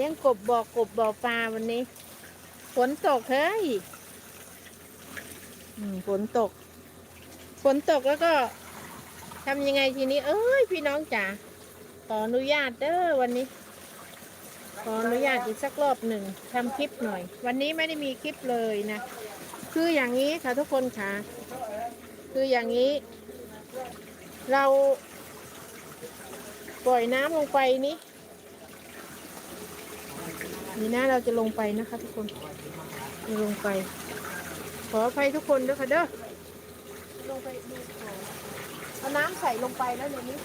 ลี้ยงกบบอกกบบ่อปลาวันนี้ ฝนตกเฮ้ยฝนตก ฝนตกแล้วก็ทำยังไงทีนี้ เอ้ย พี่น้องจ๋าขออนุญาตเด้อวันนี้ ขออนุญาตอีกสักรอบหนึ่งทำคลิปหน่อย วันนี้ไม่ได้มีคลิปเลยนะ คืออย่างนี้ค่ะทุกคนค่ะ คืออย่างนี้ เราปล่อยน้ำลงไปนี่ นี่นะเราจะลงไปนะคะ ทุกคนจะลงไป ขออภัยทุกคนด้วยค่ะเด้อลงไปดูของเอาน้ำใส่ลงไปแล้วเดี๋ยวนี้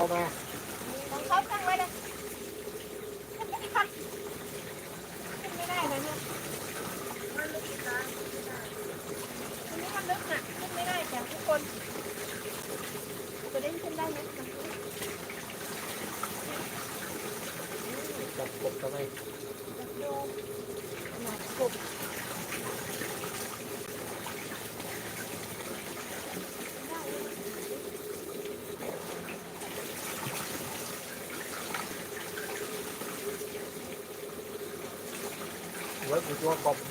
เขามาเอามาของเขาตั้งไว้เลยขึ้นไม่ได้ขึ้นไม่ได้เลยเนี่ยมันลึกอีกแล้วอันนี้มันลึกน่ะขึ้นไม่ได้จ้ะทุกคนจะได้ขึ้นได้ไหมจับกบทำไมดูหนักกบไว้กูตัวกบ ไป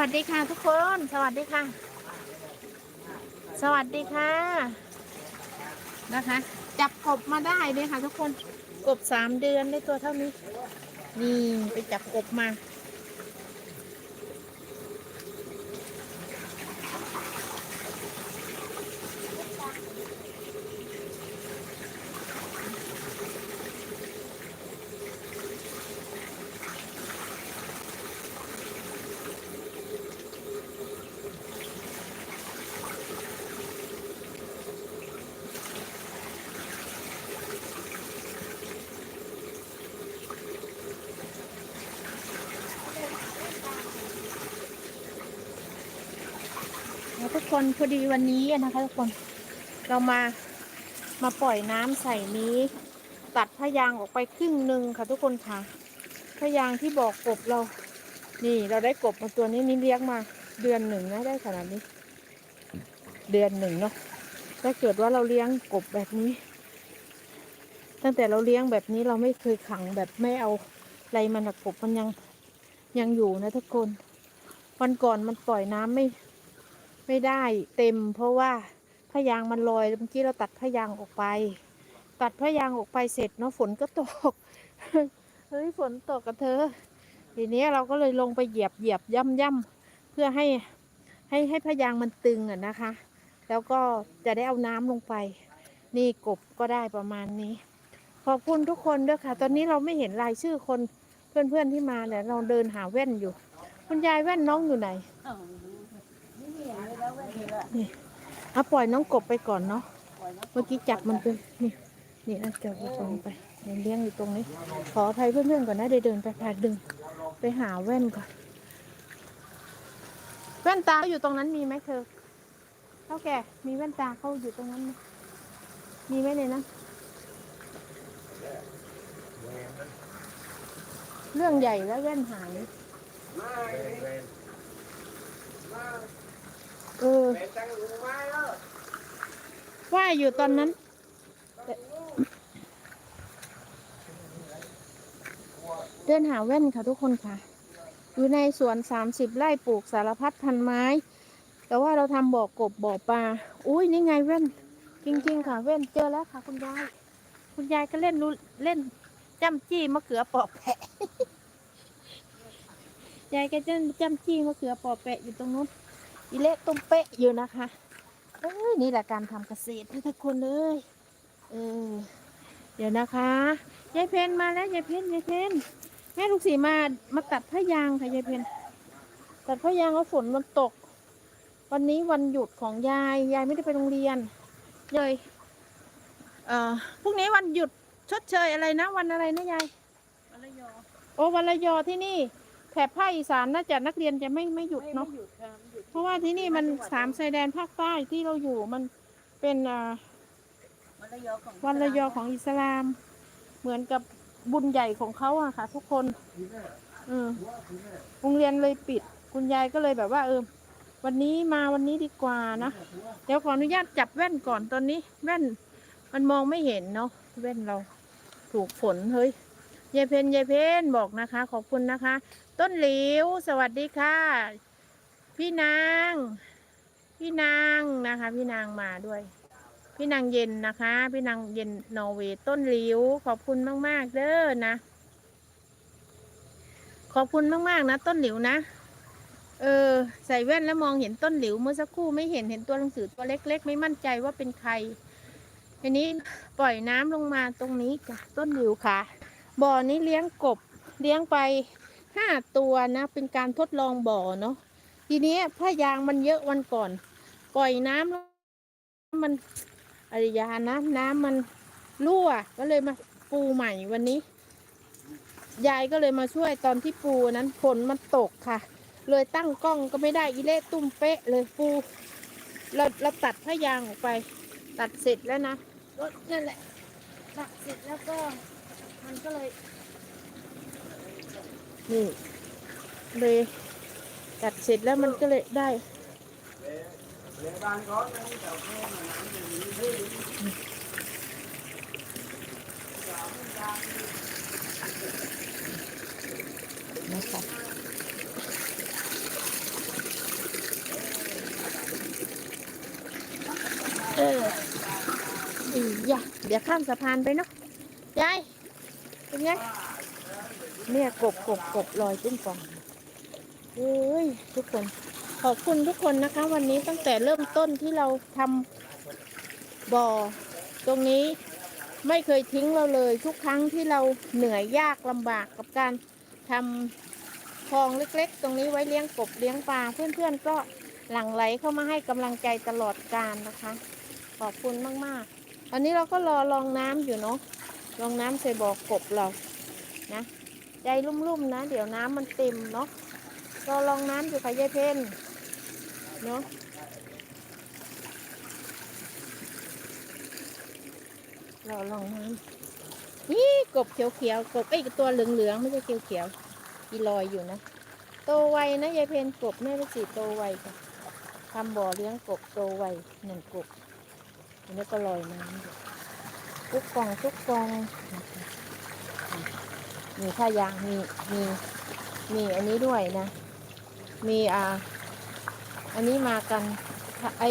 วัสดีค่ะทุกคน สวัสดีค่ะ สวัสดีค่ะ นะคะ จับกบมาได้เลยค่ะทุกคน กบสามเดือนได้ตัวเท่านี้ นี่ไปจับกบมา ทุกคนพอดีวันนี้นะคะทุกคนเรามามาปล่อยน้ำใส่นี้ ตัดพยางออกไปครึ่งหนึ่งค่ะทุกคนค่ะพยางที่บอกกบเรา นี่เราได้กบมาตัวนี้นี่เลี้ยงมา เดือนหนึ่งนะได้ขนาดนี้ เดือนหนึ่งเนาะถ้าเกิดว่าเราเลี้ยงกบแบบนี้ ตั้งแต่เราเลี้ยงแบบนี้เราไม่เคยขังแบบไม่เอาอะไรมันกบมันยังยังอยู่นะทุกคน วันก่อนมันปล่อยน้ำไม่ ไม่ได้เต็ม เพราะว่าพะยางมันลอยเมื่อกี้เราตัดพะยางออกไป ตัดพะยางออกไปเสร็จเนาะฝนก็ตกเฮ้ยฝนตกกับเธอ ทีนี้เราก็เลยลงไปเหยียบเหยียบย่ำย่ำเพื่อให้ให้ให้พะยางมันตึงอะนะคะ แล้วก็จะได้เอาน้ำลงไป นี่กบก็ได้ประมาณนี้ ขอบคุณทุกคนด้วยค่ะ ตอนนี้เราไม่เห็นรายชื่อคนเพื่อนๆที่มาเนี่ยเราเดินหาแว่นอยู่ คุณยายแว่นน้องอยู่ไหน นี่เอาปล่อยน้องกบไปก่อนเนาะเมื่อกี้จับมันไปนี่นี่นะจับมันตรงไปเดี๋ยวเลี้ยงอยู่ตรงนี้ ขออภัยเพื่อนๆก่อนนะเดี๋ยวเดินไปพาดึง ไปหาแว่นก่อน แว่นตาอยู่ตรงนั้นมีไหมเธอเท่าแก่มีแว่นตาเขาอยู่ตรงนั้นไหมมีไหมในนั้นเรื่องใหญ่แล้วแว่นหาย เออว่าอยู่ตอนนั้นเดินหาแว่นค่ะทุกคนค่ะ อยู่ในสวนสามสิบไร่ปลูกสารพัดพันไม้ แต่ว่าเราทำบ่อกบบ่อปลา อุ้ยนี่ไงแว่น จริง ๆ ค่ะแว่นเจอแล้วค่ะ คุณยาย คุณยายก็เล่นรู้เล่นจ้ำจี้มะเขือปอกแปะยายก็จะจ้ำจี้มะเขือปอกแปะอยู่ตรงนู้น อีเละตุ้มเป๊ะอยู่นะคะเอ้ยนี่แหละการทำเกษตรทุกคนเลยเออเดี๋ยวนะคะยายเพนมาแล้วยายเพนยายเพนแม่ลูกศรีมามาตัดผ้ายางค่ะยายเพนตัดผ้ายางแล้วฝนมันตก วันนี้วันหยุดของยายยายไม่ได้ไปโรงเรียนเลยเอ่อพรุ่งนี้วันหยุดชดเชยอะไรนะ วันอะไรนะยายวันละยอโอ้วันละยอที่นี่ แถบภาคอีสานน่าจะนักเรียนจะไม่ไม่หยุดเนาะเพราะว่าที่นี่มันสามชายแดนภาคใต้ที่เราอยู่มันเป็นอ่าวันละยอของวันระยอของอิสลาม เหมือนกับบุญใหญ่ของเขาอะค่ะ ทุกคนอืมโรงเรียนเลยปิด คุณยายก็เลยแบบว่า เออ วันนี้มาวันนี้ดีกว่านะ เดี๋ยวขออนุญาตจับแว่นก่อนตอนนี้ แว่น มันมองไม่เห็นเนาะแว่นเรา ถูกฝนเฮ้ย ยายเพนยายเพนบอกนะคะ ขอบคุณนะคะ ต้นหลิว สวัสดีค่ะ พี่นาง พี่นางนะคะ พี่นางมาด้วย พี่นางเย็นนะคะ พี่นางเย็นนอร์เวย์ต้นหลิว ขอบคุณมาก ๆ เด้อนะ ขอบคุณมากๆนะ ต้นหลิวนะ เออ ใส่แว่นแล้วมองเห็นต้นหลิวเมื่อสักครู่ไม่เห็นเห็นตัวหนังสือตัวเล็ก ๆ ไม่มั่นใจว่าเป็นใครทีนี้ปล่อยน้ำลงมาตรงนี้จ้ะต้นหลิวค่ะ บ่อนี้เลี้ยงกบเลี้ยงไปห้าตัวนะ เป็นการทดลองบ่อเนาะทีนี้ผ้ายางมันเยอะวันก่อน ปล่อยน้ำแล้วมันอริยานะน้ำมันรั่วก็เลยมาปูใหม่วันนี้ ยายก็เลยมาช่วยตอนที่ปูนั้นฝนมันตกค่ะ เลยตั้งกล้องก็ไม่ได้อีเล่ตุ้มเป๊ะเลยปูเราเราตัดผ้ายางออกไป ตัดเสร็จแล้วนะก็นั่นแหละตัดเสร็จแล้วก็ มันก็เลยนี่เลยกัดเสร็จแล้วมันก็เลยได้ นะคะเอออย่าเดี๋ยวข้ามสะพานไปเนาะยาย เป็นไงเนี่ยกบกบกบลอยตุ้มปองเอ้ยทุกคน ขอบคุณทุกคนนะคะ วันนี้ตั้งแต่เริ่มต้นที่เราทำบ่อ ตรงนี้ไม่เคยทิ้งเราเลย ทุกครั้งที่เราเหนื่อยยากลำบากกับการทำคลองเล็กๆ ตรงนี้ไว้เลี้ยงกบเลี้ยงปลาเพื่อนๆก็หลั่งไหลเข้ามาให้กำลังใจตลอดการนะคะ ขอบคุณมากๆ อันนี้เราก็รอลองน้ำอยู่เนาะ ลองน้ำใส่บ่อกบเรานะใจลุ่มๆนะ เดี๋ยวน้ำมันเต็มเนาะรอลองน้ำอยู่ค่ะยายเพนเนาะเราลองน้ำนี่กบเขียวๆกบไอ้ตัวเหลืองๆไม่ใช่เขียวๆอีลอยอยู่นะโตไวนะยายเพนกบแม่ลูกสีโตไวค่ะทำบ่อเลี้ยงกบโตไวหนึ่งกบอันนี้ก็ลอยน้ำอยู่ ทุกกล่องทุกกล่องมีผ้ายางมีมีมีอันนี้ด้วยนะ มีอ่า อันนี้มากันไอ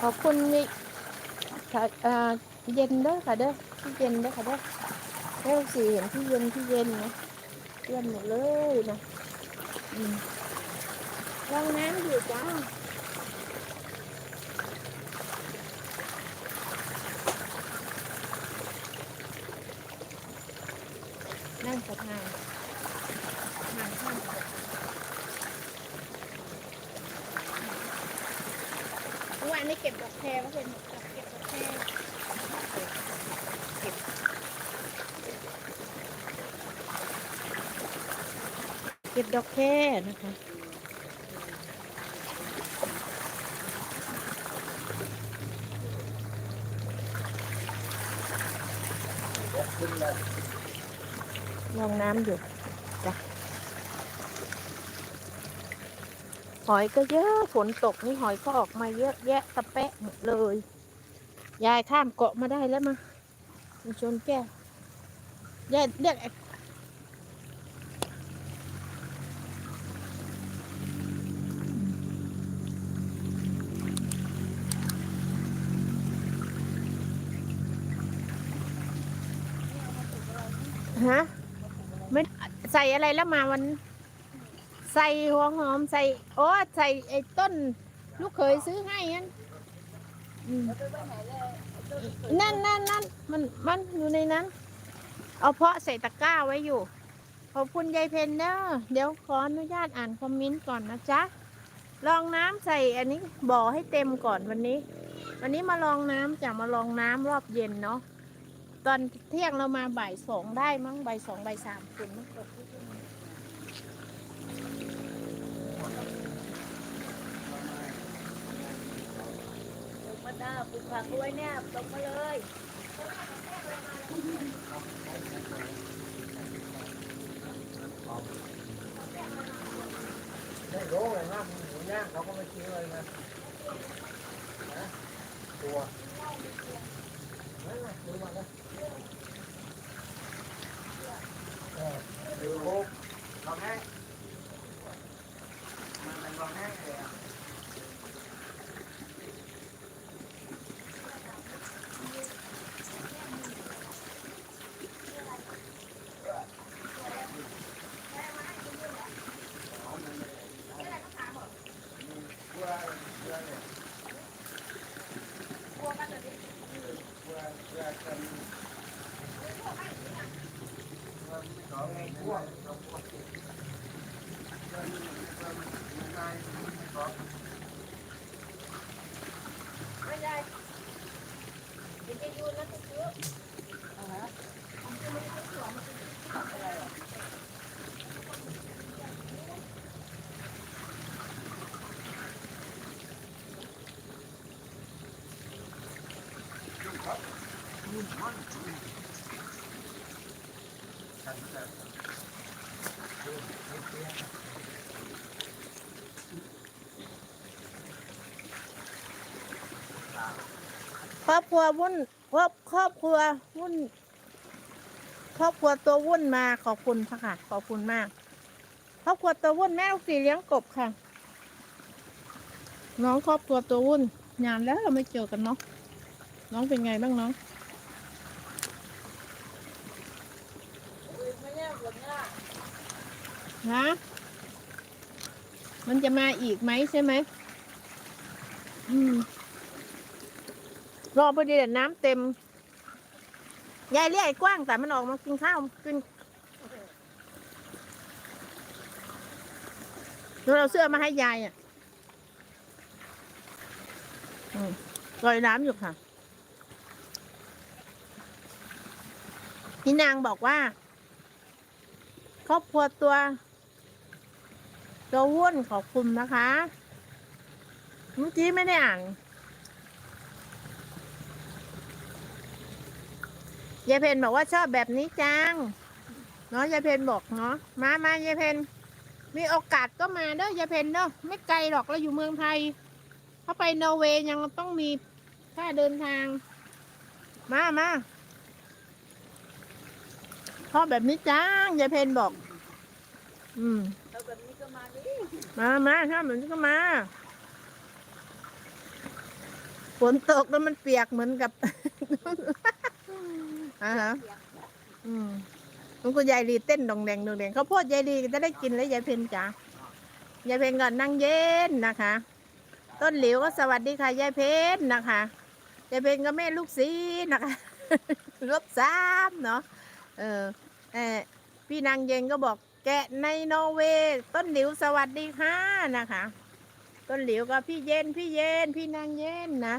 ขอบคุณนี่ค่ะอ่าเย็นเด้อค่ะเด้อที่เย็นเด้อค่ะเด้อแม่ลูกสีเห็นที่เย็นที่เย็นนะเย็นหมดเลยนะอืมลองน้ำอยู่จ้า นั่งสะพานงานข้ามสะพานเมื่อวานนี้เก็บดอกแคร์ก็เป็นดอกเก็บดอกแคร์เก็บเก็บดอกแคร์นะคะ ขึ้นเลย ลองน้ำอยู่จ้ะหอยก็เยอะฝนตกนี่หอยก็ออกมาเยอะแยะตะแปะหมดเลย ยายข้ามเกาะมาได้แล้วมามาชนแก้วยายเรียก ใส่อะไรแล้วมาวัน ใส่หัวหอมใส่โอ้ใส่ไอ้ต้น ลูกเคยซื้อให้นั่นอืมนั่นนั่นนั่นมันมันอยู่ในนั้น เอาเพาะใส่ตะกร้าไว้อยู่ ขอบคุณยายเพนเนอร์เดี๋ยวขออนุญาตอ่านคอมเมนต์ก่อนนะจ๊ะลองน้ำใส่อันนี้บ่อให้เต็มก่อนวันนี้ วันนี้มาลองน้ำจากมาลองน้ำรอบเย็นเนาะ ตอนเที่ยงเรามาบ่ายสองได้มั้งบ่ายสองบ่ายสามคุณมันตกที่นี่ปลูกมะนาวปลูกผักเอาไว้เนี่ยตรงมาเลยไม่รู้เลยนะหมูย่างเขาก็ไม่ทิ้งเลยนะนะตัวนั่นน่ะดูมาแล้วเออดูโค้กลองแห้งมันมันลองแห้งเลยอะ ไม่ได้เดี๋ยวจะยูนแล้วจะซื้อ ครอบครัววุ่นครอบครอบครัววุ่น ครอบครัวตัววุ่นมาขอบคุณค่ะขอบคุณมาก ครอบครัวตัววุ่นแม่ลูกสีเลี้ยงกบค่ะ น้องครอบครัวตัววุ่นนานแล้วเราไม่เจอกันเนาะน้องเป็นไงบ้างน้อง ไม่แน่ฝนเนี่ย ฮะมันจะมาอีกไหมใช่ไหมอืมรอพอดีแต่น้ำเต็ม ยายเรียกไอ้กว้างแต่มันออกมากินข้าวกินเดี๋ยวเราเสื้อมาให้ยายอะลอยน้ำอยู่ค่ะ พี่นางบอกว่า ครอบครัวตัว ตัววุ่นขอบคุณนะคะ เมื่อกี้ไม่ได้อ่านยายเพนบอกว่าชอบแบบนี้จัง เนาะยายเพนบอกเนาะมามายายเพนมีโอกาสก็มาเด้อยายเพนเนาะไม่ไกลหรอกเราอยู่เมืองไทย ถ้าไปนอร์เวย์ยังต้องมีค่าเดินทาง มามาชอบแบบนี้จังยายเพนบอก อืม มามามาถ้าเหมือนก็มา ฝนตกแล้วมันเปียกเหมือนกับ อ่าฮะอืมมันคุณยายดีเต้นดองแดงดองแดงเขาวโพดยายดีจะได้กินแล้วยายเพนจ๋ายายเพนก่อนนั่งเย็นนะคะ ต้นหลิวก็สวัสดีค่ะยายเพนนะคะยายเพนก็แม่ลูกสีนะคะรบสามเนาะเออเออพี่นางเย็นก็บอก แกะในนอร์เวย์ต้นหลิวสวัสดีค่ะนะคะ ต้นหลิวกับพี่เย็นพี่เย็นพี่นางเย็นนะ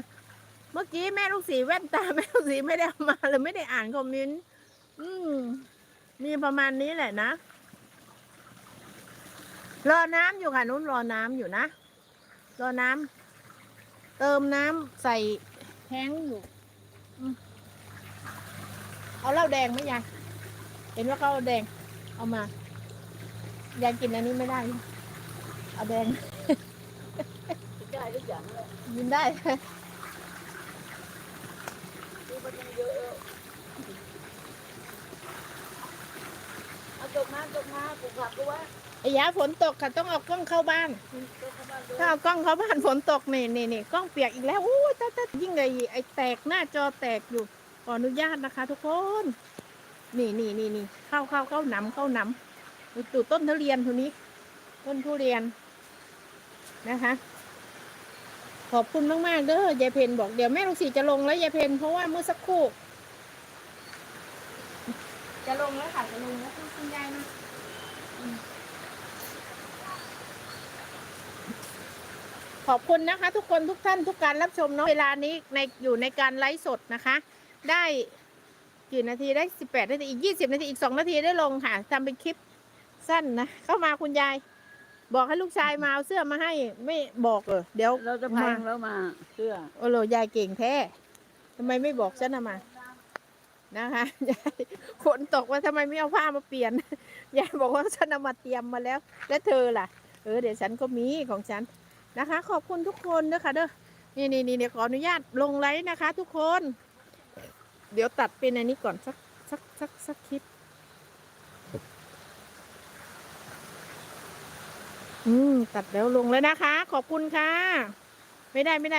เมื่อกี้แม่ลูกสีแว่นตาแม่ลูกสีไม่ได้ามาเลยไม่ได้อ่านคอมเมนต์อืมมีประมาณนี้แหละนะ รอน้ำอยู่ค่ะนุ้นรอน้ำอยู่นะ รอน้ำเติมน้ำใส่แท้งอยู่อเอาเหล้าแดงไหมยายเห็นว่าเขาเอาแดง เอามา ยายกินอันนี้ไม่ได้ เอาแดงได้ทุกอย่างเลยกินได้ดูมันยังเยอะเอาจบมาจบมาปลูกผักก็ว่าไอ้ยาฝนตกค่ะต้องเอากล้องเข้าบ้าน ถ้าเอากล้องเข้าบ้านฝนตกนี่นี่นี่กล้องเปียกอีกแล้วอู้ตายตายยิ่งไอ้ไอ้แตกหน้าจอแตกอยู่ขออนุญาตนะคะ ทุกคน นี่นี่นี่นี่เข้าเข้าเข้าหนำเข้าหนำ ดูต้นทุเรียนทุนี้ ต้นทุเรียนนะคะ ขอบคุณมาก ๆ เด้อยายเพนบอกเดี๋ยวแม่ลูกศรีจะลงแล้วยายเพนเพราะว่าเมื่อสักครู่ จะลงแล้วค่ะจะลงแล้วคุณยายนะขอบคุณนะคะ ทุกคนทุกท่านทุกการรับชมเนาะเวลานี้ในอยู่ในการไลฟ์สดนะคะ ได้กี่นาทีได้สิบแปดนาทีอีกยี่สิบนาทีอีกสองนาทีได้ลงค่ะทำเป็นคลิป สั้นนะเข้ามาคุณยาย บอกให้ลูกชายมาเอาเสื้อมาให้ไม่บอกเออเดี๋ยวเราจะพังแล้วมาเสื้อโอ้โหยายเก่งแท้ทำไมไม่บอกฉันนะมานะคะยายฝนตกว่าทำไมไม่เอาผ้ามาเปลี่ยนยายบอกว่าฉันเอามาเตรียมมาแล้ว แล้วเธอล่ะ เออเดี๋ยวฉันก็มีของฉันนะคะ ขอบคุณทุกคนนะคะเด้อนี่นี่นี่เดี๋ยวขออนุญาตลงไลฟ์นะคะ ทุกคน เดี๋ยวตัดเป็นอันนี้ก่อนสักสักสักสักคลิป อืมตัดแล้วลงแล้วนะคะ ขอบคุณค่ะ ไม่ได้ไม่ได้